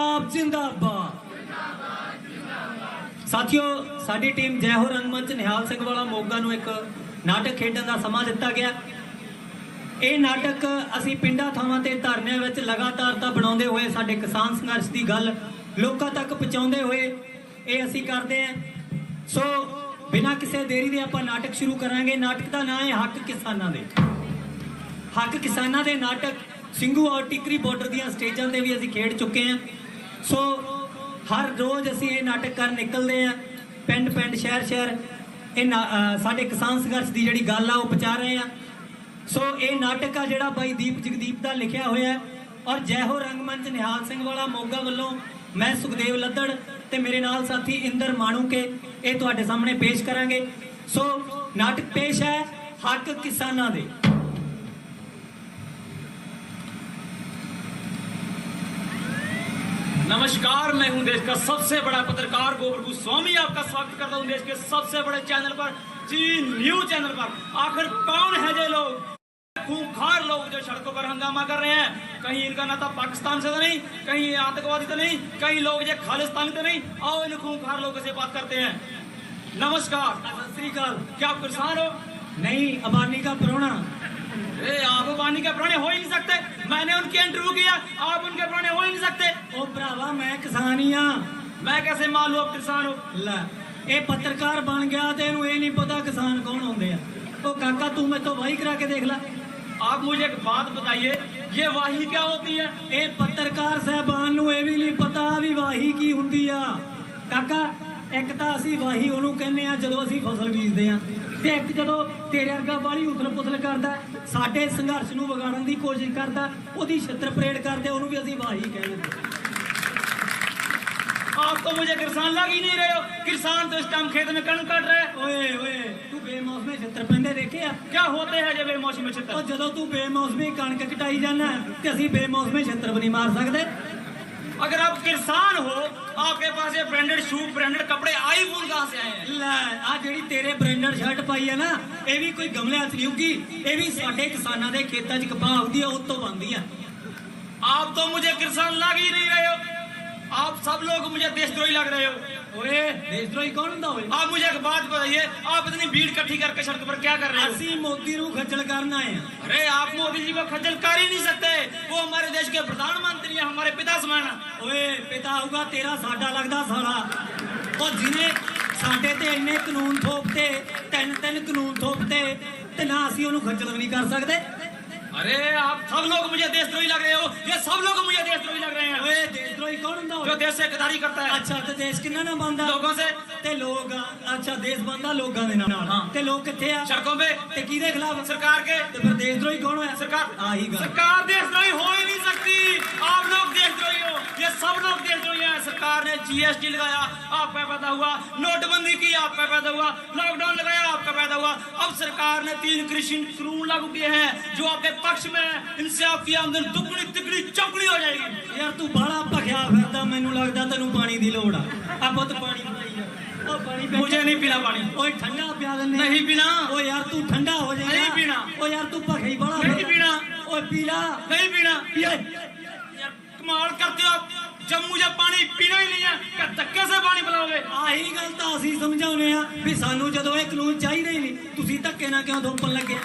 ਆਪ ਜਿੰਦਾਬਾਦ। ਸਾਥੀਓ, ਸਾਡੀ ਟੀਮ ਜੈ ਹੋ ਰੰਗਮੰਚ ਨਿਹਾਲ ਸਿੰਘ ਵਾਲਾ ਮੋਗਾ ਨੂੰ ਇੱਕ ਨਾਟਕ ਖੇਡਣ ਦਾ ਸਮਾਂ ਦਿੱਤਾ ਗਿਆ। ਇਹ ਨਾਟਕ ਅਸੀਂ ਪਿੰਡਾਂ ਥਾਵਾਂ ਤੇ ਧਰਨਿਆਂ ਵਿੱਚ ਲਗਾਤਾਰ ਤਾਂ ਬਣਾਉਂਦੇ ਹੋਏ, ਸਾਡੇ ਕਿਸਾਨ ਸੰਘਰਸ਼ ਦੀ ਗੱਲ ਲੋਕਾਂ ਤੱਕ ਪਹੁੰਚਾਉਂਦੇ ਹੋਏ ਇਹ ਅਸੀਂ ਕਰਦੇ ਹਾਂ। ਸੋ, ਬਿਨਾਂ ਕਿਸੇ ਦੇਰੀ ਦੇ ਆਪਾਂ ਨਾਟਕ ਸ਼ੁਰੂ ਕਰਾਂਗੇ। ਨਾਟਕ ਦਾ ਨਾਮ ਹੈ ਹੱਕ ਕਿਸਾਨਾਂ ਦੇ। ਹੱਕ ਕਿਸਾਨਾਂ ਦੇ ਨਾਟਕ ਸਿੰਘੂ ਔਰ ਟਿਕਰੀ ਬਾਰਡਰ ਦੀਆਂ ਸਟੇਜਾਂ ਤੇ ਵੀ ਅਸੀਂ ਖੇਡ ਚੁੱਕੇ ਹਾਂ। ਸੋ ਹਰ ਰੋਜ਼ ਅਸੀਂ ਇਹ ਨਾਟਕ ਕਰਨ ਨਿਕਲਦੇ ਹਾਂ, ਪਿੰਡ ਪਿੰਡ, ਸ਼ਹਿਰ ਸ਼ਹਿਰ। ਇਹ ਨਾ- ਸਾਡੇ ਕਿਸਾਨ ਸੰਘਰਸ਼ ਦੀ ਜਿਹੜੀ ਗੱਲ ਆ, ਉਹ ਪਹੁੰਚਾ ਰਹੇ ਆ ਸੋ ਇਹ ਨਾਟਕ ਆ ਜਿਹੜਾ ਬਾਈ ਦੀਪ ਜਗਦੀਪ ਦਾ ਲਿਖਿਆ ਹੋਇਆ ਔਰ ਜੈ ਹੋ ਰੰਗਮੰਚ ਨਿਹਾਲ ਸਿੰਘ ਵਾਲਾ ਮੋਗਾ ਵੱਲੋਂ ਮੈਂ ਸੁਖਦੇਵ ਲੱਦੜ ਤੇ ਮੇਰੇ ਨਾਲ ਸਾਥੀ ਇੰਦਰ ਮਾਣੂਕੇ ਇਹ ਤੁਹਾਡੇ ਸਾਹਮਣੇ ਪੇਸ਼ ਕਰਾਂਗੇ। ਸੋ ਨਾਟਕ ਪੇਸ਼ ਹੈ ਹੱਕ ਕਿਸਾਨਾਂ ਦੇ। नमस्कार, मैं हूँ देश का सबसे बड़ा पत्रकार गोबर गोस्वामी। आपका स्वागत करता हूँ देश के सबसे बड़े चैनल पर, जी, न्यूज़ चैनल पर। आखिर कौन है ये लोग? खूंखार लोग जो सड़कों पर हंगामा कर रहे हैं। कहीं इनका नाता पाकिस्तान से तो नहीं, कहीं आतंकवादी तो नहीं, कहीं लोग ये खालिस्तानी तो नहीं, आओ इन खूंखार लोगों से बात करते हैं। नमस्कार क्या आप किसान हो? नहीं अबानी का प्रोना ए, आप वानी के प्राणी हो ही नहीं सकते मैंने उनकी इंटरव्यू किया आप उनके प्राणी हो ही नहीं सकते ਉਹ ਭਰਾਵਾ ਮੈਂ ਕਿਸਾਨ ਹੀ ਆ मैं कैसे मान लूं आप किसान हो ਲੈ ਇਹ ਪੱਤਰਕਾਰ ਬਣ ਗਿਆ ਤੇ ਇਹਨੂੰ ਇਹ ਨਹੀਂ ਪਤਾ ਕਿਸਾਨ ਕੌਣ ਹੁੰਦੇ ਆ ਉਹ ਕਾਕਾ ਤੂੰ ਮੇਰੇ ਤੋਂ ਵਾਹੀ ਕਰਾ ਕੇ ਦੇਖ ਲੈ आप मुझे एक बात बताइए ये वाही क्या होती है ਇਹ ਪੱਤਰਕਾਰ ਸਹਿਬਾਨ ਨੂੰ ਇਹ ਵੀ ਨਹੀਂ ਪਤਾ ਵੀ ਵਾਹੀ ਕੀ ਹੁੰਦੀ ਆ ਕਾਕਾ ਇੱਕ ਤਾਂ ਅਸੀਂ ਵਾਹੀ ਉਹਨੂੰ ਕਹਿੰਦੇ ਆ ਜਦੋਂ ਅਸੀਂ ਫਸਲ ਬੀਜਦੇ ਆ ਤੇ ਇੱਕ ਜਦੋਂ ਤੇਰੇ ਵਰਗਾ ਬਾਲੀ ਉਥਲ ਪੁਥਲ ਕਰਦਾ ਸਾਡੇ ਸੰਘਰਸ਼ ਨੂੰ ਵਿਗਾੜਨ ਦੀ ਕੋਸ਼ਿਸ਼ ਕਰਦਾ ਉਹਦੀ ਛਿੱਤਰ ਪਰੇਡ ਕਰਦੇ ਉਹਨੂੰ ਵੀ ਅਸੀਂ ਵਾਹੀ ਕਹਿੰਦੇ ਨੇ आप तो मुझे किसान लग ही नहीं रहे हो किसान तो इस टाइम खेत में कण काट रहे हैं ਓਏ ਓਏ ਤੂੰ ਬੇਮੌਸਮੇ ਛਿੱਤਰ ਪੈਂਦੇ ਦੇਖੇ ਆ क्या होते हैं जब बेमौसमी ਉਹ क्षेत्र ਜਦੋਂ ਤੂੰ ਬੇਮੌਸਮੀ ਕਣਕ ਕਟਾਈ ਜਾਂਦਾ ਤੇ ਅਸੀਂ ਬੇਮੌਸਮੇ ਛਿੱਤਰ ਵੀ ਨਹੀਂ ਮਾਰ ਸਕਦੇ अगर आप किसान हो आपके पास ये ब्रांडेड शू ब्रांडेड कपड़े आई फूल कहाँ से आए हैं ਲੈ ਆ ਜਿਹੜੀ ਤੇਰੇ ਬ੍ਰਾਂਡਡ ਸ਼ਰਟ ਪਾਈ ਹੈ ਨਾ ਇਹ ਵੀ ਕੋਈ ਗਮਲਿਆਂ 'ਚ ਨਹੀਂ ਉੱਗੀ ਇਹ ਵੀ ਸਾਡੇ ਕਿਸਾਨਾਂ ਦੇ ਖੇਤਾਂ 'ਚ ਕਪਾਹ ਉੱਗਦੀ ਆ ਉਹ ਤੋਂ ਬਣਦੀ ਆ आप तो मुझे किसान लग ही नहीं रहे हो आप सब लोग मुझे देशद्रोही लग रहे हो ਓਏ ਦੇਸ਼ਦਰੋਹੀ ਕੌਣ ਹੁੰਦਾ ਓਏ आप मुझे एक बात बताइए आप इतनी भीड़ इकट्ठी करके सड़क पर क्या कर रहे हो ਅਸੀਂ ਮੋਦੀ ਨੂੰ ਖੱਜਲ ਕਰਨ ਆਏ ਆ अरे आप मोदी जी को खज्जल कर ही नहीं सकते वो हमारे देश के प्रधानमंत्री हैं हमारे पिता समान हैं। ਓਏ ਪਿਤਾ ਆਊਗਾ ਤੇਰਾ ਸਾਡਾ ਲੱਗਦਾ ਸਾਲਾ ਉਹ ਜਿਹਨੇ ਸਾਡੇ ਤੇ ਇੰਨੇ ਕਾਨੂੰਨ ਥੋਪਤੇ ਤਿੰਨ ਤਿੰਨ ਕਾਨੂੰਨ ਥੋਪਤੇ ਤੇ ਨਾ ਅਸੀਂ ਉਹਨੂੰ ਖੱਜਲ ਵੀ ਨਹੀਂ ਕਰ ਸਕਦੇ अरे आप सब लोग मुझे देशद्रोही लग रहे हो। ये सब लोग मुझे देशद्रोही लग रहे हैं। देशद्रोही कौन जो देश से गदारी करता है। अच्छा तो देश कितना ना बंदा लोगों से ਤੇ ਲੋਕ ਅੱਛਾ ਦੇਸ਼ ਬੰਦਾ ਲੋਕਾਂ ਦੇ ਨਾਲ ਹਾਂ। ਤੇ ਲੋਕ ਕਿੱਥੇ ਆ सड़कों पे ਤੇ ਕਿਹਦੇ ਖਿਲਾਫ सरकार के ਤੇ ਫਿਰ ਦੇਸ਼ਦਰੋਹੀ ਕੌਣ ਹੋਇਆ सरकार ਆਹੀ ਗੱਲ सरकार देशद्रोही हो ही नहीं सकती आप लोग देशद्रोही हो ये सब लोग देशद्रोही हैं सरकार ने जीएसटी लगाया आप पे पैदा हुआ नोटबंदी की आप पे पैदा हुआ लॉकडाउन लगाया आपका पैदा हुआ अब सरकार ने तीन कृषि कानून लागू किए हैं जो आपके पक्ष में है इनसे आपकी आमदन दुगनी तिगड़ी चौगनी हो जाएगी ਯਾਰ ਤੂੰ ਬਾਹਲਾ ਭਖਿਆ ਫਿਰਦਾ ਮੈਨੂੰ ਲੱਗਦਾ ਤੈਨੂੰ ਪਾਣੀ ਦੀ ਲੋੜ ਆ ਆ ਪੁੱਤ मुझे नहीं पीना पानी ਓਏ ਠੰਡਾ ਪਿਆ ਦਿੰਨੇ ਆ। नहीं पीना ਓ ਯਾਰ ਤੂੰ ਠੰਡਾ ਹੋ ਜਾ ਨਹੀਂ ਪੀਣਾ। ਓ ਯਾਰ ਤੂੰ ਭਖੀ ਬਾਹਲਾ ਨਹੀਂ ਫਿਰਦਾ। ਪੀਣਾ। ਓਏ ਪੀ ਲਾ नहीं पीना ਪੀ ਓਏ। यार, कमाल करते हो आप जब मुझे पानी पीना ही नहीं है क्या धक्के से पानी पिलाओगे ਆਹੀ ਗੱਲ ਤਾਂ ਅਸੀਂ ਸਮਝਾਉਨੇ ਆ ਵੀ ਸਾਨੂੰ ਜਦੋਂ ਇਹ ਕਾਨੂੰਨ ਚਾਹੀਦਾ ਹੀ ਨਹੀਂ ਤੁਸੀਂ ਧੱਕੇ ਨਾਲ ਕਿਉਂ ਧੋਪਣ ਲੱਗੇ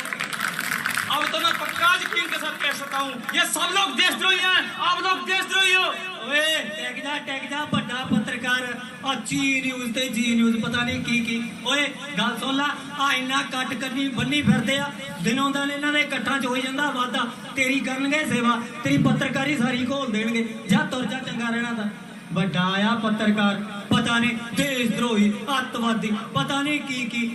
अब तो मैं पक्का यकीन के साथ कह सकता हूँ ये सब लोग देशद्रोही हैं आप लोग देशद्रोही हो ਓਏ ਟੈਗ ਜਾ ਟੈਗ ਜਾ ਵੱਡਾ ਪੱਤਰਕਾਰ ਆ ਜੀ ਨਿਊਜ਼ ਤੇ ਜੀ ਨਿਊਜ਼ ਪਤਾ ਨਹੀਂ ਕੀ ਕੀ ਓਏ ਗੱਲ ਸੁਣ ਲਾ ਆ ਇੰਨਾ ਕੱਟ ਕਰਨੀ ਬੰਨੀ ਫਿਰਦੇ ਆ ਦਿਨੋਂ ਦਿਨ ਇਹਨਾਂ ਦੇ ਇਕੱਠਾਂ 'ਚ ਹੋਈ ਜਾਂਦਾ ਵਾਦਾ ਤੇਰੀ ਕਰਨਗੇ ਸੇਵਾ ਤੇਰੀ ਪੱਤਰਕਾਰੀ ਸਾਰੀ ਘੋਲ ਦੇਣਗੇ ਜਾ ਤੁਰ ਜਾ ਚੰਗਾ ਰਹਿਣਾ ਤਾਂ ਵੱਡਾ ਆ ਪੱਤਰਕਾਰ ਪਤਾ ਨਹੀਂ ਦੇਸ਼ ਧਰੋਹੀ ਅੱਤਵਾਦੀ ਪਤਾ ਨਹੀਂ ਕੀ ਕੀ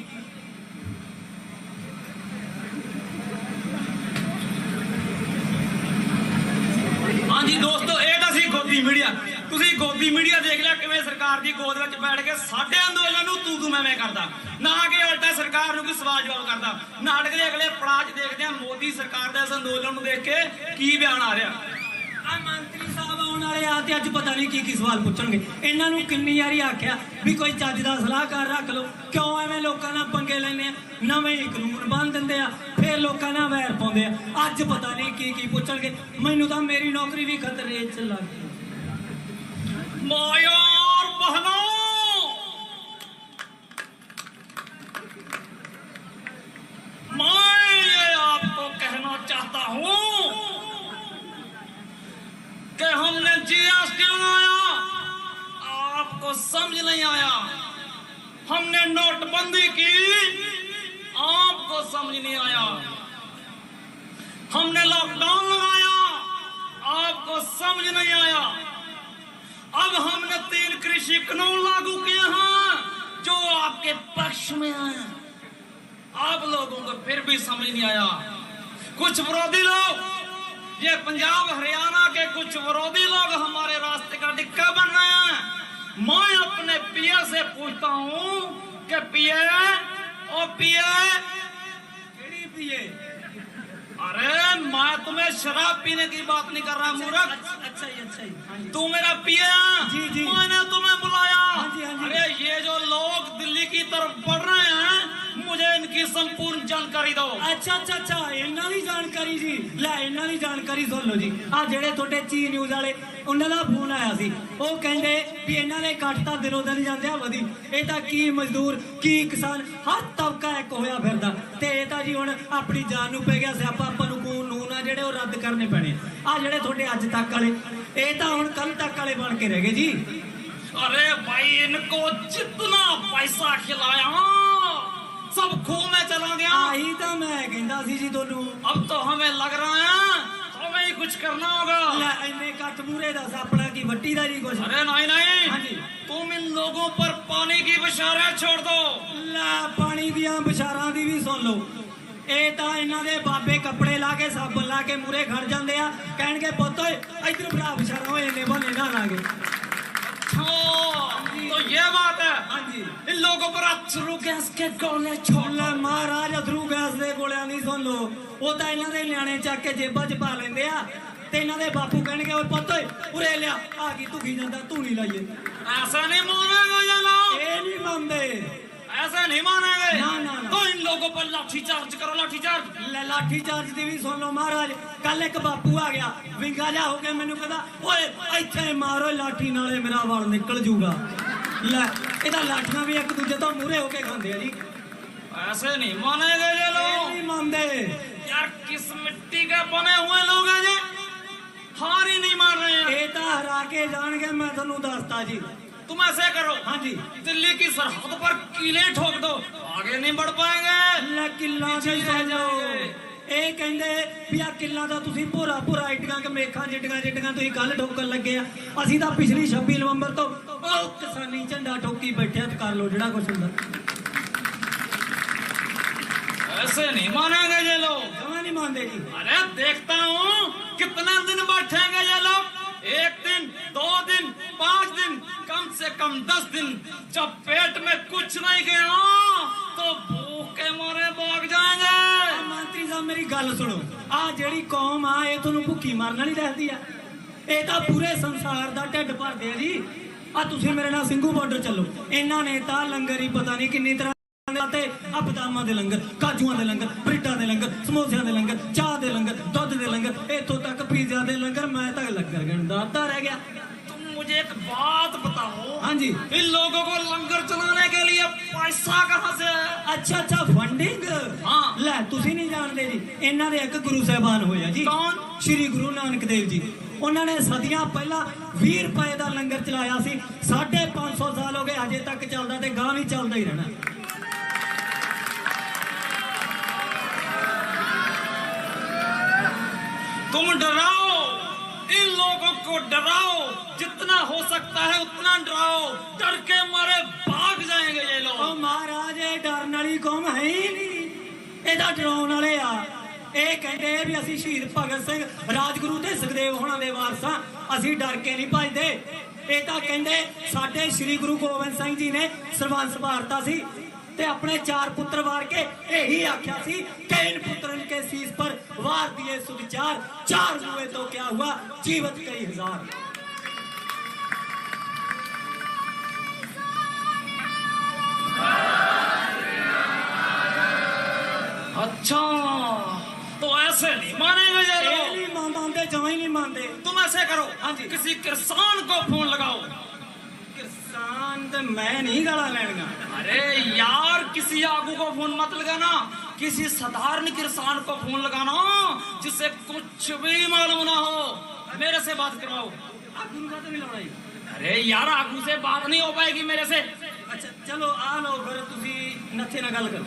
ਤੁਸੀਂ ਮੀਡੀਆ ਦੇਖ ਲਿਆ ਕਿਵੇਂ ਸਰਕਾਰ ਦੀ ਗੋਦ ਵਿੱਚ ਬੈਠ ਕੇ ਸਾਡੇ ਅੰਦੋਲਨ ਨੂੰ ਤੂੰ ਤੂੰ ਮੈਂ ਕਰਦਾ। ਨਾ ਕਿ ਉਲਟਾ ਸਰਕਾਰ ਨੂੰ ਕੋਈ ਸਵਾਲ ਜਵਾਬ ਕਰਦਾ। ਨਾਟਕ ਦੇ ਅਗਲੇ ਪੜਾਅ 'ਚ ਦੇਖਦੇ ਆ ਮੋਦੀ ਸਰਕਾਰ ਦੇ ਇਸ ਅੰਦੋਲਨ ਨੂੰ ਦੇਖ ਕੇ ਕੀ ਬਿਆਨ ਆ ਰਿਹਾ। ਆ ਮੰਤਰੀ ਸਾਹਿਬ ਆਉਣ ਵਾਲੇ ਆ ਤੇ ਅੱਜ ਪਤਾ ਨਹੀਂ ਕੀ ਕੀ ਸਵਾਲ ਪੁੱਛਣਗੇ। ਇਹਨਾਂ ਨੂੰ ਕਿੰਨੀ ਵਾਰੀ ਆਖਿਆ ਵੀ ਕੋਈ ਚੱਜ ਦਾ ਸਲਾਹਕਾਰ ਰੱਖ ਲਓ। ਕਿਉਂ ਐਵੇਂ ਲੋਕਾਂ ਨਾਲ ਪੰਗੇ ਲੈਂਦੇ ਆ? ਨਵੇਂ ਹੀ ਕਾਨੂੰਨ ਬਣ ਦਿੰਦੇ ਆ, ਫੇਰ ਲੋਕਾਂ ਨਾਲ ਵੈਰ ਪਾਉਂਦੇ ਆ। ਅੱਜ ਪਤਾ ਨਹੀਂ ਕੀ ਕੀ ਪੁੱਛਣਗੇ। ਮੈਨੂੰ ਤਾਂ ਮੇਰੀ ਨੌਕਰੀ ਵੀ ਖਤਰੇ 'ਚ ਲੱਗ ਗਈ। और बहनों। मैं ये आपको कहना चाहता हूँ कि हमने जीएसटी लगाया आपको समझ नहीं आया। हमने नोटबंदी की, आपको समझ नहीं आया। हमने लॉकडाउन लगाया, आपको समझ नहीं आया। अब हमने तीन कृषि कानून लागू किए हैं, जो आपके पक्ष में आए आप लोगों को फिर भी समझ नहीं आया। कुछ विरोधी लोग, ये पंजाब हरियाणा के कुछ विरोधी लोग हमारे रास्ते का डिक्का बन रहे हैं। मैं अपने पीए से पूछता हूँ कि पिया ओ पिया पिए? अरे मैं तुम्हें शराब पीने की बात नहीं कर रहा मूर्ख। अच्छा ही अच्छा ही तू मेरा पिया। जी जी। मैंने तुम्हें बुलाया। अरे ये जो लोग दिल्ली की तरफ़ बढ़ रहे हैं मुझे इनकी संपूर्ण जानकारी दो ਅੱਛਾ ਅੱਛਾ ਅੱਛਾ ਇਹਨਾਂ ਦੀ ਜਾਣਕਾਰੀ ਜੀ ਲੈ ਇਹਨਾਂ ਦੀ ਜਾਣਕਾਰੀ ਸੁਣ ਲਓ ਜੀ ਆ ਜਿਹੜੇ ਤੁਹਾਡੇ ਚੀ ਨਿਊਜ਼ ਵਾਲੇ ਉਹਨਾਂ ਦਾ ਫੋਨ ਆਇਆ ਸੀ ਉਹ ਕਹਿੰਦੇ ਵੀ ਇਹਨਾਂ ਦੇ ਕੱਟ ਤਾਂ ਦਿਨੋਂ ਦਿਨ ਜਾਂਦੇ ਆ ਵਧੀ ਇਹ ਤਾਂ ਕੀ ਮਜ਼ਦੂਰ ਕੀ ਕਿਸਾਨ ਹਰ ਤਬਕਾ ਇੱਕ ਹੋਇਆ ਫਿਰਦਾ ਤੇ ਇਹ ਤਾਂ ਜੀ ਹੁਣ ਆਪਣੀ ਜਾਨ ਨੂੰ ਪੈ ਗਿਆ ਸਿਆਪਾ ਆਪਾਂ ਨੂੰ ਕਾਨੂੰਨ ਆ ਜਿਹੜੇ ਉਹ ਰੱਦ ਕਰਨੇ ਪੈਣੇ ਆ ਜਿਹੜੇ ਤੁਹਾਡੇ ਅੱਜ ਤੱਕ ਵਾਲੇ ਇਹ ਤਾਂ ਹੁਣ ਕੱਲ ਤੱਕ ਵਾਲੇ ਬਣ ਕੇ ਰਹਿ ਗਏ ਜੀ अरे भाई इनको जितना पैसा खिलाया सब खू में चला गया ਆਹੀ ਤਾਂ ਮੈਂ ਕਹਿੰਦਾ ਸੀ ਜੀ ਤੁਹਾਨੂੰ अब तो हमें लग रहा है हमें ही कुछ करना होगा ਲੈ ਇੰਨੇ ਕੱਟ ਮੂਰੇ ਦਾ ਆਪਣਾ ਕੀ ਵੱਟੀ ਦਾ ਜੀ ਕੁਛ अरे नहीं नहीं हाँ जी। तुम इन लोगों पर पानी की बशारें छोड़ दो ਲੈ ਪਾਣੀ ਦੀਆਂ ਬਿਸ਼ਾਰਾਂ ਦੀ ਵੀ ਸੁਣ ਲਓ ਇਹ ਤਾਂ ਇਹਨਾਂ ਦੇ ਬਾਬੇ ਕੱਪੜੇ ਲਾ ਕੇ ਸਾਬਣ ਲਾ ਕੇ ਮੂਰੇ ਖੜ ਜਾਂਦੇ ਆ ਕਹਿਣਗੇ ਪੁੱਤ ਓਏ ਇਧਰ ਭਰਾ ਬਿਸ਼ਾਰਾ ਹੋਏ ਨੇ ਬਣੇ ਨਾ ਲਾਗੇ अच्छा तो ये बात है ਹਾਂਜੀ इन लोगों पर अथरू गैस के गोले छोड़ ਲੈ ਮਹਾਰਾਜ ਅਥਰੂ ਗੈਸ ਦੇ ਗੋਲਿਆਂ ਦੀ ਸੁਣ ਲਓ ਉਹ ਤਾਂ ਇਹਨਾਂ ਦੇ ਨਿਆਣੇ ਚੱਕ ਕੇ ਜੇਬਾਂ 'ਚ ਪਾ ਲੈਂਦੇ ਆ ਤੇ ਇਹਨਾਂ ਦੇ ਬਾਪੂ ਕਹਿਣਗੇ ਓਏ ਪੁੱਤ ਓਏ ਉਰੇ ਲਿਆ ਆ ਕੀ ਧੁਖੀ ਜਾਂਦਾ ਤੂੰ ਨਹੀਂ ਲਾਈਏ ऐसा नहीं मानेगा ये लोग ਇਹ ਨਹੀਂ ਮੰਨਦੇ ऐसे नहीं मानेंगे ना, ना, ना। तो इन लोगों पर लाठी चार्ज करो लाठी चार्ज ਲੈ ਲਾਠੀ ਚਾਰਜ ਦੀ ਵੀ ਸੁਣ ਲਓ ਮਹਾਰਾਜ ਕੱਲ ਇੱਕ ਬਾਪੂ ਆ ਗਿਆ ਵਿੰਗਾ ਜਾ ਹੋ ਕੇ ਮੈਨੂੰ ਕਹਿੰਦਾ ਓਏ ਇੱਥੇ ਮਾਰੋ ਲਾਠੀ ਨਾਲੇ ਮੇਰਾ ਵਾਲ ਨਿਕਲ ਜੂਗਾ ਲੈ ਇਹਦਾ ਲਾਠੀਆਂ ਵੀ ਇੱਕ ਦੂਜੇ ਤੋਂ ਮੂਰੇ ਹੋ ਕੇ ਖਾਂਦੇ ਆ ਜੀ ऐसे नहीं मानेंगे ये ਇਹ लोग ਨਹੀਂ ਮੰਨਦੇ यार किस मिट्टी के बने हुए लोग हैं ये हार ही नहीं मान रहे हैं ਇਹ ਤਾਂ ਹਰਾ ਕੇ ਜਾਣਗੇ ਮੈਂ ਤੁਹਾਨੂੰ ਦੱਸਤਾ ਜੀ तुम ऐसे करो ਹਾਂਜੀ दिल्ली की सरहद पर कीले ठोक दो आगे नहीं बढ़ पाएंगे ਲੈ ਕਿੱਲਾਂ ਦੇ ਸਹਿ ਜਾਓ ਇਹ ਕਹਿੰਦੇ ਵੀ ਆ ਕਿੱਲਾਂ ਦਾ ਤੁਸੀਂ ਭੋਰਾ ਭੋਰਾ ਇਟੀਆਂ ਕਿ ਮੇਖਾਂ ਜਿੱਟੀਆਂ ਜਿੱਟੀਆਂ ਤੁਸੀਂ ਕੱਲ ਠੋਕਣ ਲੱਗੇ ਆ ਅਸੀਂ ਤਾਂ ਪਿਛਲੀ 26 ਨਵੰਬਰ ਤੋਂ ਉਹ ਕਿਸਾਨੀ ਝੰਡਾ ਠੋਕੀ ਬੈਠਿਆ ਤੇ ਕਰ ਲਓ ਜਿਹੜਾ ਕੁਛ ਹੁੰਦਾ ऐसे नहीं मानेंगे ये लोग ਜਮਾ ਨਹੀਂ ਮੰਨਦੇ ਜੀ अरे देखता हूँ कितने दिन बैठेंगे ये लोग एक दिन दो दिन पांच दिन कम से कम दस दिन जब पेट में कुछ नहीं गया तो भूख के मारे भाग जाएंगे ਮੰਤਰੀ ਸਾਹਿਬ ਮੇਰੀ ਗੱਲ ਸੁਣੋ। ਆ ਜਿਹੜੀ ਕੌਮ ਆ, ਇਹ ਤੁਹਾਨੂੰ ਭੁੱਖੀ ਮਰਨ ਵਾਲੀ ਰਹਿੰਦੀ ਆ। ਇਹ ਤਾਂ ਪੂਰੇ ਸੰਸਾਰ ਦਾ ਢਿੱਡ ਭਰਦੇ ਆ ਜੀ। ਆ ਤੁਸੀਂ ਮੇਰੇ ਨਾਲ ਸਿੰਘੂ ਬਾਰਡਰ ਚੱਲੋ। ਇਹਨਾਂ ਨੇ ਤਾਂ ਲੰਗਰ ਹੀ ਪਤਾ ਨਹੀਂ ਕਿੰਨੀ ਤਰ੍ਹਾਂ ਤੇ ਆ ਬਦਾਮਾਂ ਦੇ ਲੰਗਰ ਕਾਜੂਆਂ ਦੇ ਲੰਗਰ ਬ੍ਰੈਡਾਂ ਦੇ ਲੰਗਰ ਸਮੋਸਿਆਂ ਦੇ ਲੰਗਰ ਚਾਹ ਦੇ ਲੰਗਰ ਦੁੱਧ ਦੇ ਲੰਗਰ ਇੱਥੋਂ ਤੱਕ ਪੀਜ਼ਾ ਦੇ ਲੰਗਰ ਮੈਂ ਤਾਂ ਲੰਗਰ ਗਿਣਦਾ ਅੱਧਾ ਰਹਿ ਗਿਆ तुम मुझे एक बात बताओ ਹਾਂਜੀ इन लोगों को लंगर चलाने के लिए पैसा कहाँ से है ਅੱਛਾ ਅੱਛਾ ਫੰਡਿੰਗ ਹਾਂ। ਲੈ ਤੁਸੀਂ ਨਹੀਂ ਜਾਣਦੇ ਜੀ ਇਹਨਾਂ ਦੇ ਇੱਕ ਗੁਰੂ ਸਾਹਿਬਾਨ ਹੋਇਆ ਜੀ ਕੌਣ? ਸ਼੍ਰੀ ਗੁਰੂ ਨਾਨਕ ਦੇਵ ਜੀ ਉਹਨਾਂ ਨੇ ਸਦੀਆਂ ਪਹਿਲਾਂ 20 ਰੁਪਏ ਦਾ ਲੰਗਰ ਚਲਾਇਆ ਸੀ 550 ਸਾਲ ਹੋ ਗਏ ਅਜੇ ਤੱਕ ਚੱਲਦਾ ਤੇ ਗਾਂ ਵੀ ਚੱਲਦਾ ਹੀ ਰਹਿਣਾ तुम डराओ इन लोगों को डराओ जितना हो सकता है उतना डराओ डर के मारे भाग जाएंगे ये लोग ਉਹ ਮਹਾਰਾਜ ਇਹ ਡਰਨ ਵਾਲੀ ਕੌਮ ਹੈ ਹੀ ਨਹੀਂ ਇਹਦਾ ਡਰਾਉਣ ਵਾਲੇ ਆ ਇਹ ਕਹਿੰਦੇ ਵੀ ਅਸੀਂ ਸ਼ਹੀਦ ਭਗਤ ਸਿੰਘ ਰਾਜਗੁਰੂ ਤੇ ਸੁਖਦੇਵ ਹੋਣਾ ਦੇ ਵਾਰਸਾਂ ਅਸੀਂ ਡਰ ਕੇ ਨਹੀਂ ਭੱਜਦੇ ਇਹ ਤਾਂ ਕਹਿੰਦੇ ਸਾਡੇ ਸ੍ਰੀ ਗੁਰੂ ਗੋਬਿੰਦ ਸਿੰਘ ਜੀ ਨੇ ਸਰਬੰਸ ਵਾਰਤਾ ਸੀ ਤੇ ਆਪਣੇ ਚਾਰ ਪੁੱਤਰ ਵਾਰ ਕੇ ਇਹੀ ਆਖਿਆ ਸੀ ਕਿ ਇਨ ਪੁੱਤਰਨ ਕੇ ਸੀਸ ਪਰ ਵਾਰ ਦਿਏ ਸੁਵਿਚਾਰ ਚਾਰ ਹੁਏ तो क्या हुआ जीवत कई हजार अच्छा तो ऐसे नहीं मानेंगे ये ਇਹ लोग ਨਹੀਂ ਮੰਨਦੇ ਜਮਾਂ ਹੀ ਨਹੀਂ ਮੰਨਦੇ तुम ऐसे करो हाँ जी। किसी किसान को फोन लगाओ तो मैं नहीं गाला लेगा अरे यार किसी आगू को फ़ोन मत लगाना किसी साधारण किसान को फ़ोन लगाना जिसे कुछ भी मालूम ना हो। मेरे से बात करवाओ। आप उनका तो नहीं लड़ाई? अरे यार आगू से बात नहीं हो पाएगी मेरे से। अच्छा चलो आ लो फिर तुम्हें नथे ना गल करो।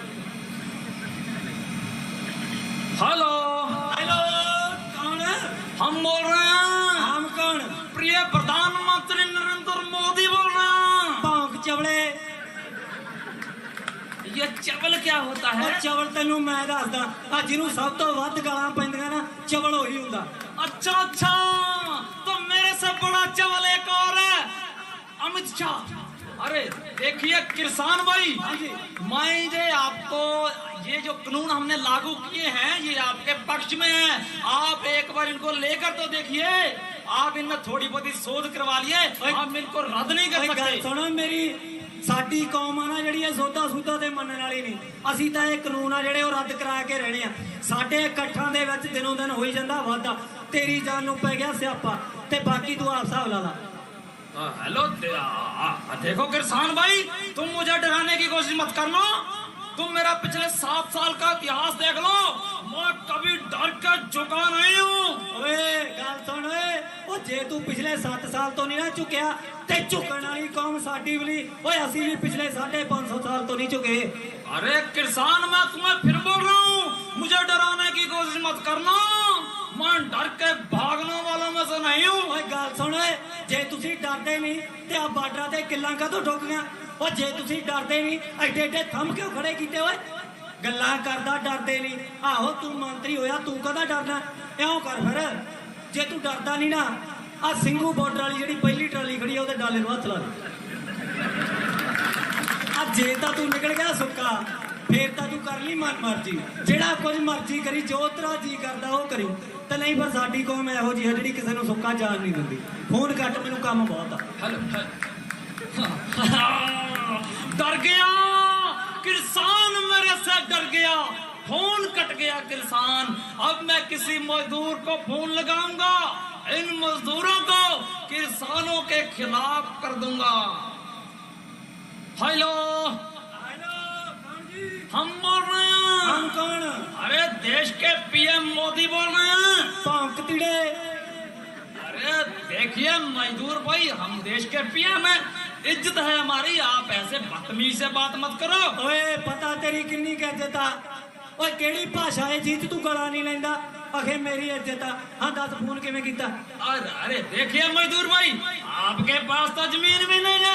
हेलो। हेलो कौन हम बोल रहे हैं। हम कौन? प्रिय प्रधानमंत्री नरेंद्र ये चवल क्या होता है ਉਹ ਚਵਲ ਤੈਨੂੰ ਮੈਂ ਦੱਸਦਾ ਆ ਜਿਹਨੂੰ ਸਭ ਤੋਂ ਵੱਧ ਗਾਲਾਂ ਪੈਂਦੀਆਂ ਨਾ ਚਵਲ ਉਹੀ ਹੁੰਦਾ अच्छा अच्छा तो मेरे से बड़ा चवल एक और है अमित शाह अरे देखिए किसान भाई हाँ जी। मैं ये आपको ये जो कानून हमने लागू किए हैं ये आपके पक्ष में है आप एक बार इनको लेकर तो देखिए आप इनमें थोड़ी बहुत ही शोध करवा लिए हम इनको रद्द नहीं कर ਓਏ ਗੱਲ सकते ਸੁਣੋ ਮੇਰੀ ਸਾਡੀ ਕੌਮ ਆ ਨਾ ਜਿਹੜੀ ਇਹ ਸੋਧਾ ਸੂਧਾ ਤੇ ਮੰਨਣ ਵਾਲੀ ਨਹੀਂ ਅਸੀਂ ਤਾਂ ਇਹ ਕਾਨੂੰਨ ਆ ਜਿਹੜੇ ਉਹ ਰੱਦ ਕਰਾ ਕੇ ਰਹਿਣੇ ਆ ਸਾਡੇ ਇਕੱਠਾਂ ਦੇ ਵਿੱਚ ਦਿਨੋਂ ਦਿਨ ਹੋਈ ਜਾਂਦਾ ਵਾਧਾ ਤੇਰੀ ਜਾਨ ਨੂੰ ਪੈ ਗਿਆ ਸਿਆਪਾ ਤੇ ਬਾਕੀ ਤੂੰ ਆਪ ਹਿਸਾਬ ਲਾ ਲਾ हाँ, हेलो दे- आ- आ- देखो किसान भाई तुम मुझे डराने की कोशिश मत करना तुम मेरा पिछले सात साल का इतिहास देख लो मैं कभी डर के झुका नहीं हूँ ਓਏ ਗੱਲ ਸੁਣ ਓਏ ਉਹ ਜੇ ਤੂੰ ਪਿਛਲੇ 7 ਸਾਲ ਤੋਂ ਨਹੀਂ ਨਾ ਝੁਕਿਆ ਤੇ ਝੁਕਣ ਵਾਲੀ ਕੌਮ ਸਾਡੀ ਵੀ ਨਹੀਂ ਓਏ ਅਸੀਂ ਵੀ ਪਿਛਲੇ 550 ਸਾਲ ਤੋਂ ਨਹੀਂ ਝੁਕੇ अरे किसान मैं तुम्हें फिर बोल रहा हूँ मुझे डराने की कोशिश मत करना मैं डर के भागने वालों में से नहीं हूँ ਓਏ ਗੱਲ ਸੁਣ ਓਏ ਜੇ ਤੁਸੀਂ ਡਰਦੇ ਨਹੀਂ ਤੇ ਆ ਬਾਰਡਰਾਂ ਤੇ ਕਿੱਲਾਂ ਕਾਹਤੋਂ ਠੁੱਕ ਉਹ ਜੇ ਤੁਸੀਂ ਡਰਦੇ ਨਹੀਂ ਐਡੇ ਐਡੇ ਥੰਮ ਕਿਉਂ ਖੜੇ ਕੀਤੇ ਓਏ? ਗੱਲਾਂ ਕਰਦਾ ਡਰਦੇ ਨਹੀਂ। ਆਹੋ ਤੂੰ ਮੰਤਰੀ ਹੋਇਆ ਤੂੰ ਕਦਾ ਡਰਨਾ ਇਉਂ ਕਰ ਫਿਰ। ਜੇ ਤੂੰ ਡਰਦਾ ਨਹੀਂ ਨਾ ਆ ਸਿੰਘੂ ਬਾਰਡਰ ਵਾਲੀ ਜਿਹੜੀ ਪਹਿਲੀ ਟਰਾਲੀ ਖੜੀ ਉਹਦੇ ਡਾਲੇ ਨੂੰ ਹੱਥ ਲਾ ਦੇ। ਆ ਜੇ ਤਾਂ ਤੂੰ ਨਿਕਲ ਗਿਆ ਸੁੱਕਾ ਫੇਰ ਤਾਂ ਤੂੰ ਕਰ ਲਈ ਮਨ ਮਰਜ਼ੀ। ਜਿਹੜਾ ਕੁਝ ਮਰਜ਼ੀ ਕਰੀ ਜੋ ਤਰਾ ਜੀ ਕਰਦਾ ਉਹ ਕਰੀ। ਤੇ ਨਹੀਂ ਪਰ ਸਾਡੀ ਕੌਮ ਇਹੋ ਜੀ ਹੈ ਜਿਹੜੀ ਕਿਸੇ ਨੂੰ ਸੁੱਕਾ ਜਾਣ ਨਹੀਂ ਦਿੰਦੀ। ਫੋਨ ਕੱਟ ਮੈਨੂੰ ਕੰਮ ਬਹੁਤ ਆ। ਹਲੋ ਹਲੋ डर गया किसान मेरे से डर गया फ़ोन कट गया किसान। अब मैं किसी मजदूर को फ़ोन लगाऊँगा इन मजदूरों को किसानों के खिलाफ कर दूँगा। हेलो हम बोल रहे हैं। हम कौन? अरे देश के पीएम मोदी बोल रहे हैं। पंक्तिड़े अरे देखिए मजदूर भाई हम देश के पीएम हैं। इज्जत है हमारी आप ऐसे बदतमीज से बात मत करो ਓਏ ਪਤਾ ਤੇਰੀ ਕਿੰਨੀ ਕੁ ਇੱਜ਼ਤ ਆ ਓਏ ਕਿਹੜੀ ਭਾਸ਼ਾ ਹੈ ਜਿਹ 'ਚ ਤੂੰ ਗਲਾ ਨਹੀਂ ਲੈਂਦਾ ਅਖੇ ਮੇਰੀ ਇੱਜ਼ਤ ਆ ਹਾਂ ਦੱਸ ਫੋਨ ਕਿਵੇਂ ਕੀਤਾ अरे अरे देखिए मजदूर भाई आपके पास तो जमीन भी नहीं है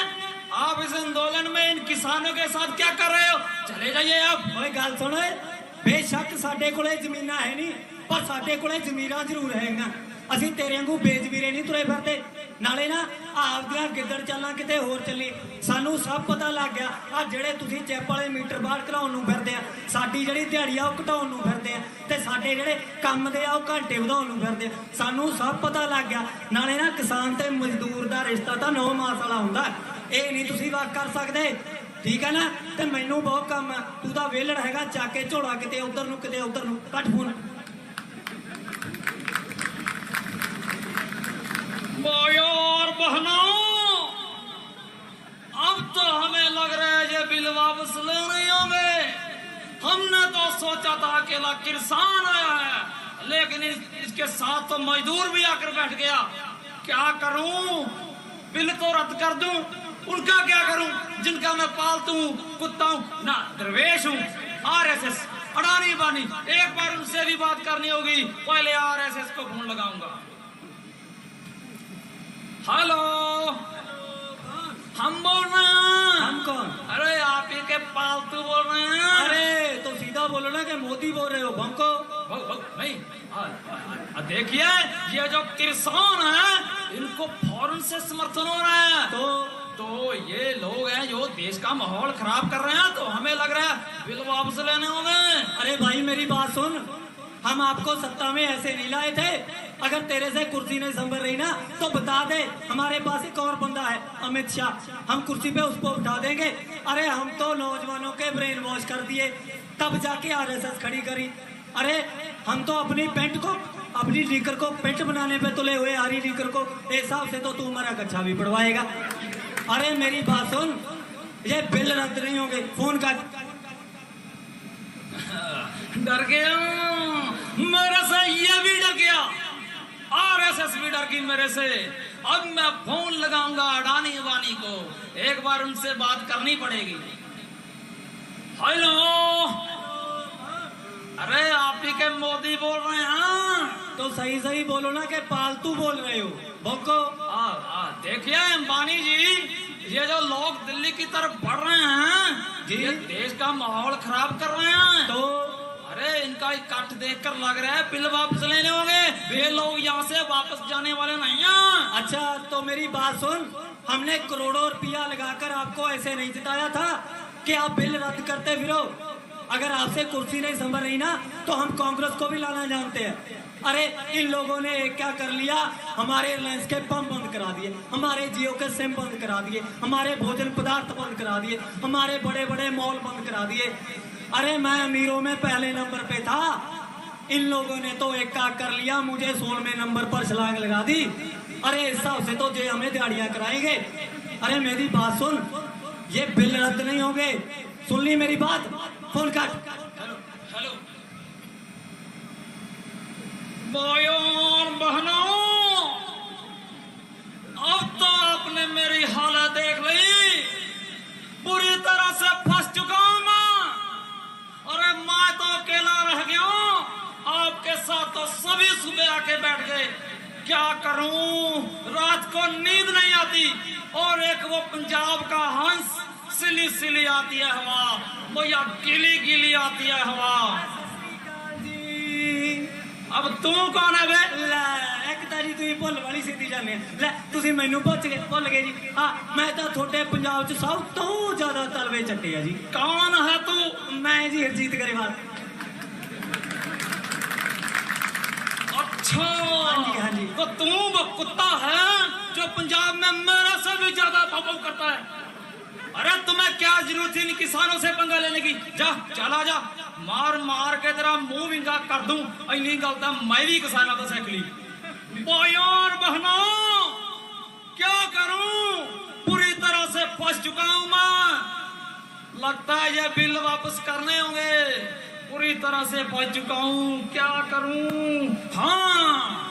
आप इस आंदोलन में इन किसानों के साथ क्या कर रहे हो चले जाइए आप ਓਏ ਗੱਲ ਸੁਣ ਓਏ ਬੇਸ਼ੱਕ ਸਾਡੇ ਕੋਲੇ ਜ਼ਮੀਨਾਂ ਹੈ ਨਹੀਂ ਪਰ ਸਾਡੇ ਕੋਲੇ ਜ਼ਮੀਰਾਂ ਜ਼ਰੂਰ ਹੈਗੀਆਂ ਅਸੀਂ ਤੇਰੇ ਵਾਂਗੂ ਬੇਜ਼ਮੀਰੇ ਨਹੀਂ ਤੁਰੇ ਫਿਰਦੇ ਨਾਲੇ ਨਾ ਆਪਦੀਆਂ ਗਿੱਦੜ ਚੱਲਾਂ ਕਿਤੇ ਹੋਰ ਚੱਲੀ ਸਾਨੂੰ ਸਭ ਪਤਾ ਲੱਗ ਗਿਆ ਆ ਜਿਹੜੇ ਤੁਸੀਂ ਚੈਪ ਵਾਲੇ ਮੀਟਰ ਬਾਹਰ ਕਰਾਉਣ ਨੂੰ ਫਿਰਦੇ ਆ ਸਾਡੀ ਜਿਹੜੀ ਦਿਹਾੜੀ ਆ ਉਹ ਘਟਾਉਣ ਨੂੰ ਫਿਰਦੇ ਆ ਤੇ ਸਾਡੇ ਜਿਹੜੇ ਕੰਮ ਦੇ ਆ ਉਹ ਘੰਟੇ ਵਧਾਉਣ ਨੂੰ ਫਿਰਦੇ ਆ। ਸਾਨੂੰ ਸਭ ਪਤਾ ਲੱਗ ਗਿਆ ਨਾਲੇ ਨਾ ਕਿਸਾਨ ਤੇ ਮਜ਼ਦੂਰ ਦਾ ਰਿਸ਼ਤਾ ਤਾਂ ਨੌ ਮਾਸ ਵਾਲਾ ਹੁੰਦਾ। ਇਹ ਨਹੀਂ ਤੁਸੀਂ ਵਾਕ ਕਰ ਸਕਦੇ। ਠੀਕ ਹੈ ਨਾ? ਤੇ ਮੈਨੂੰ ਬਹੁਤ ਕੰਮ ਆ। ਤੂੰ ਤਾਂ ਵੇਲੜ ਹੈਗਾ ਚਾਕੇ ਝੋਲਾ ਕਿਤੇ ਉਧਰ ਨੂੰ ਕਿਤੇ ਉਧਰ ਨੂੰ। Cut phone. Boy, बिल वापस ले नहीं होंगे। हमने तो सोचा था अकेला किसान आया है लेकिन इस, इसके साथ तो मजदूर भी आकर बैठ गया। क्या करूँ? बिल तो रद्द कर दूँ। उनका क्या करूँ? जिनका मैं पालतू हूँ कुत्ता हूँ ना दरवेश हूँ। आरएसएस अडानी बानी एक बार उनसे भी बात करनी होगी पहले आरएसएस को फ़ोन लगाऊँगा। हेलो! हम बोल रहे हैं। हम कौन? अरे आप ही के पालतू बोल रहे हैं। अरे तो सीधा बोलो ना कि मोदी बोल रहे हो भंको नहीं। आ- आ- देखिए ये जो किसान है इनको फ़ौरन से समर्थन हो रहा है। तो? तो ये लोग हैं जो देश का माहौल खराब कर रहे हैं तो हमें लग रहा है बिल वापस लेने होंगे। अरे भाई मेरी बात सुन। हम आपको सत्ता में ऐसे नहीं लाए थे। अगर तेरे से कुर्सी नहीं संभल रही ना तो बता दे, हमारे पास एक और बंदा है, अमित शाह। हम कुर्सी पे उसको उठा देंगे। अरे, हम तो नौजवानों के ब्रेन वॉश कर दिए। तब जाके आरएसएस खड़ी करी। अरे, हम तो अपनी पेंट को, अपनी लीकर को पेंट बनाने पे तुले हुए रही लीकर को। हिसाब से तो तू हमारा कच्छा भी पड़वाएगा। अरे, मेरी बात सुन। ये बिल रद्द नहीं होंगे। फ़ोन कर। डर गया मेरे से ये भी डर गया। आरएसएस भी डर गई मेरे से। अब मैं फ़ोन लगाऊँगा अडानी अबानी को। एक बार उनसे बात करनी पड़ेगी। हेलो। अरे आप ही के मोदी बोल रहे हैं तो सही सही बोलो ना कि पालतू बोल रहे हो। आ, देखिए अंबानी जी ये जो लोग दिल्ली की तरफ़ बढ़ रहे हैं। ये देश का माहौल खराब कर रहे हैं। तो इनका इकट्ठ देखकर लग रहा है, बिल वापस लेने होंगे। वे लोग यहाँ से वापस जाने वाले नहीं हैं। अच्छा तो मेरी बात सुन। हमने करोड़ों रुपया लगाकर आपको ऐसे नहीं जिताया था कि आप बिल रद्द करते फिरो। अगर आपसे कुर्सी नहीं संभल रही ना तो हम कांग्रेस को भी लाना जानते हैं। अरे, इन लोगों ने क्या कर लिया? हमारे रिलायंस के पंप बंद करा दिए। हमारे जियो के सिम बंद करा दिए। हमारे भोजन पदार्थ बंद करा दिए। हमारे बड़े बड़े मॉल बंद करा दिए। अरे मैं अमीरों में पहले नंबर पे था। इन लोगों ने तो एक का कर लिया, मुझे सोलवे नंबर पर छलांग लगा दी। अरे इस हिसाब से तो जे हमें दिहाड़ियाँ कराएँगे। अरे मेरी बात सुन, ये बिल रद्द नहीं होंगे। सुन ली मेरी बात? फ़ोन काट। हेलो बहनों, अब तो आपने मेरी हालत देख ली। पूरी तरह से फंस चुका आके बैठ गए क्या करूं रात को नींद नहीं आती और एक वो पंजाब का हंस सिली सिली आती है हवा वो या गीली गीली आती है हवा अब तू कौन है बे ਲੈ ਇੱਕ ਤਾਂ ਜੀ ਤੁਸੀਂ ਭੁੱਲ ਵਾਲੀ ਸਿੱਧੀ ਜਾਂਦੇ ਆ ਲੈ ਤੁਸੀਂ ਮੈਨੂੰ ਪੁੱਛ ਗਏ ਭੁੱਲ ਗਏ ਜੀ ਹਾਂ ਮੈਂ ਤਾਂ ਤੁਹਾਡੇ ਪੰਜਾਬ 'ਚ ਸਭ ਤੋਂ ਜ਼ਿਆਦਾ ਤਲਵੇ ਚੱਟੇ ਆ ਜੀ कौन है तू ਮੈਂ ਜੀ ਹਰਜੀਤ ਗਰੇਵਾਲ अच्छा। जी, हाँ जी। तो तू वो कुत्ता है जो पंजाब में मेरे से भी ज़्यादा भौं करता है। अरे तुम्हें क्या ज़रूरत थी इन किसानों से पंगा लेने की? जा चला जा। मार मार के तेरा मुँह विंगा कर दूँ। इन्हीं गलता मैं भी किसानों को सीख ली। भाइयों बहनों क्या करूँ? पूरी तरह से फंस चुका हूँ मैं। लगता है ये बिल वापस करने होंगे। पूरी तरह से फंस चुका हूँ। क्या करूँ? हाँ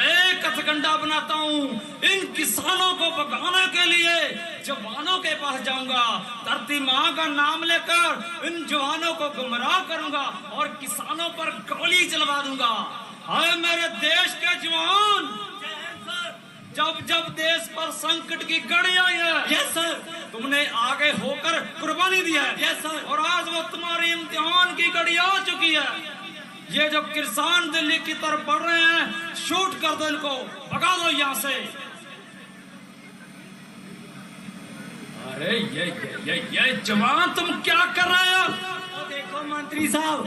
एक हथकंडा बनाता हूँ। इन किसानों को भगाने के लिए जवानों के पास जाऊँगा। धरती माँ का नाम लेकर इन जवानों को गुमराह करूँगा और किसानों पर गोली चलवा दूँगा। हाय मेरे देश के जवान! जब जब देश पर संकट की घड़ी आई है। यस सर तुमने आगे होकर कुर्बानी दी है यस सर और आज वो तुम्हारी इम्तिहान की घड़ी आ चुकी है ये जो किसान दिल्ली की तरफ बढ़ रहे हैं शूट कर दो इनको भगा दो यहाँ से अरे ये ये ये ये जवान तुम क्या कर रहे हो ਉਹ ਦੇਖੋ ਮੰਤਰੀ ਸਾਹਿਬ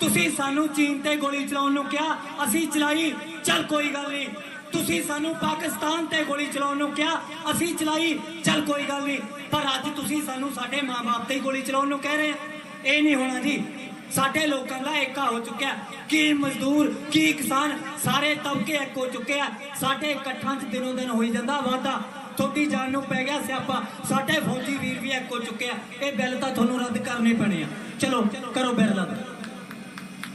ਤੁਸੀਂ ਸਾਨੂੰ ਚੀਨ ਤੇ ਗੋਲੀ ਚਲਾਉਣ ਨੂੰ ਕਿਹਾ ਅਸੀਂ ਚਲਾਈ ਚੱਲ ਕੋਈ ਗੱਲ ਨਹੀਂ ਤੁਸੀਂ ਸਾਨੂੰ ਪਾਕਿਸਤਾਨ ਤੇ ਗੋਲੀ ਚਲਾਉਣ ਨੂੰ ਕਿਹਾ ਅਸੀਂ ਚਲਾਈ ਚਲ ਕੋਈ ਗੱਲ ਨਹੀਂ ਪਰ ਅੱਜ ਤੁਸੀਂ ਸਾਨੂੰ ਸਾਡੇ ਮਾਪੇ ਤੇ ਗੋਲੀ ਚਲਾਉਣ ਨੂੰ ਕਹਿ ਰਹੇ ਇਹ ਨਹੀਂ ਹੋਣਾ ਜੀ ਸਾਡੇ ਲੋਕਾਂ ਦਾ ਏਕਾ ਹੋ ਚੁੱਕਿਆ ਕੀ ਮਜ਼ਦੂਰ ਕੀ ਕਿਸਾਨ ਸਾਰੇ ਤਬਕੇ ਇੱਕ ਹੋ ਚੁੱਕੇ ਆ। ਸਾਡੇ ਇਕੱਠਾਂ 'ਚ ਦਿਨੋਂ ਦਿਨ ਹੋਈ ਜਾਂਦਾ ਵਾਧਾ। ਤੁਹਾਡੀ ਜਾਨ ਨੂੰ ਪੈ ਗਿਆ ਸਿਆਪਾ। ਸਾਡੇ ਫੌਜੀ ਵੀਰ ਵੀ ਇੱਕ ਹੋ ਚੁੱਕੇ ਆ। ਇਹ ਬਿੱਲ ਤਾਂ ਤੁਹਾਨੂੰ ਰੱਦ ਕਰਨੇ ਪੈਣੇ ਆ। ਚਲੋ ਕਰੋ ਬਿੱਲ ਰੱਦ।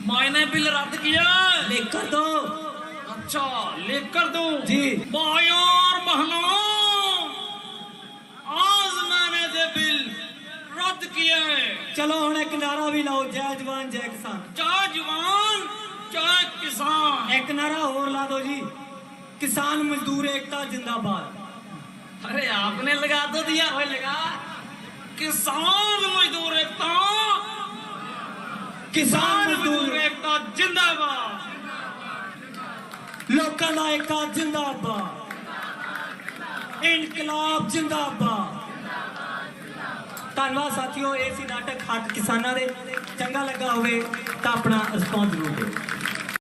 ਮਾਇਨੇ ਬਿੱਲ ਰੱਦ ਕੀਆ। ਲਿਖ ਦੋ। अच्छा लिख कर दो? जी। मायार महना। आज मैंने ये बिल रद्द किया है। चलो हम एक नारा भी लाओ जय जवान जय किसान। जय जवान जय किसान। एक नारा और ला दो जी। किसान मजदूर एकता जिंदाबाद। अरे आपने लगा तो दिया भाई लगा। किसान मजदूर एकता। किसान मजदूर एकता जिंदाबाद। ਲੋਕਾਂ ਦਾ ਏਕਾ ਜਿੰਦਾਬਾਦ। ਇਨਕਲਾਬ ਜਿੰਦਾਬਾਦ। ਧੰਨਵਾਦ ਸਾਥੀਓ, ਇਹ ਸੀ ਨਾਟਕ ਹੱਕ ਕਿਸਾਨਾਂ ਦੇ। ਚੰਗਾ ਲੱਗਾ ਹੋਵੇ ਤਾਂ ਆਪਣਾ ਰਿਸਪੌਂਸ ਜ਼ਰੂਰ ਦਿਓ।